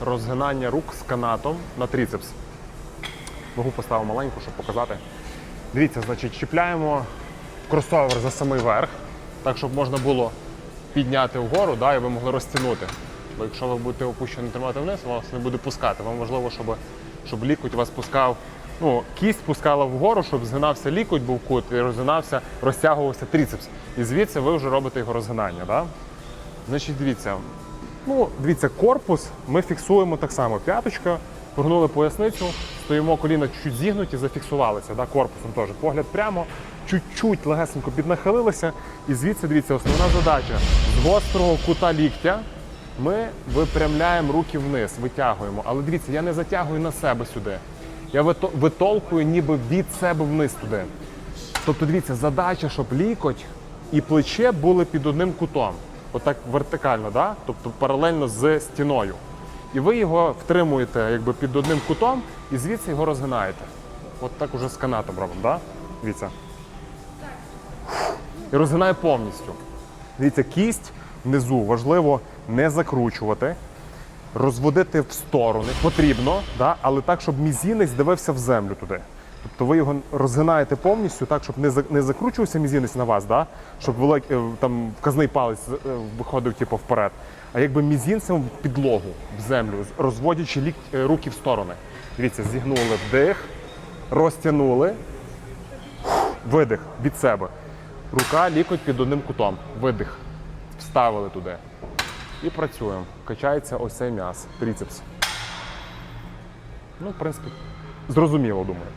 розгинання рук з канатом на трицепс. Вагу поставив маленьку, щоб показати. Дивіться, значить, чіпляємо кросовер за самий верх, так, щоб можна було підняти вгору, да, і ви могли розтягнути. Бо якщо ви будете опущені тримати вниз, вас не буде пускати. Вам важливо, щоб, щоб лікоть вас пускав, ну, кість пускала вгору, щоб згинався лікоть, був кут, і розгинався, розтягувався трицепс. І звідси ви вже робите його розгинання. Да? Значить, дивіться, ну, дивіться, корпус ми фіксуємо так само. П'яточка, прогнули поясницю, стоїмо коліна чуть зігнуті, зафіксувалися, да, корпусом теж. Погляд прямо, чуть-чуть легесенько піднахилилися. І звідси, дивіться, основна задача з гострого кута ліктя ми випрямляємо руки вниз, витягуємо. Але дивіться, я не затягую на себе сюди. Я витолкую ніби від себе вниз туди. Тобто, дивіться, задача, щоб лікоть і плече були під одним кутом. Отак вертикально, да? тобто паралельно з стіною. І ви його втримуєте якби під одним кутом і звідси його розгинаєте. От так уже з канатом робимо, да? Дивіться. І розгинаю повністю. Дивіться, кість внизу важливо не закручувати, розводити в сторони потрібно, да? але так, щоб мізінець дивився в землю туди. Тобто ви його розгинаєте повністю так, щоб не не закручувався мізінець на вас, да? щоб велик, е, там вказний палець е, виходив типу, вперед, а якби мізінцем в підлогу, в землю, розводячи лік, е, руки в сторони. Дивіться, зігнули вдих, розтягнули, видих від себе. Рука, лікоть під одним кутом. Видих. Вставили туди. І працюємо. Качається ось цей м'яз, трицепс. Ну, в принципі, зрозуміло, думаю.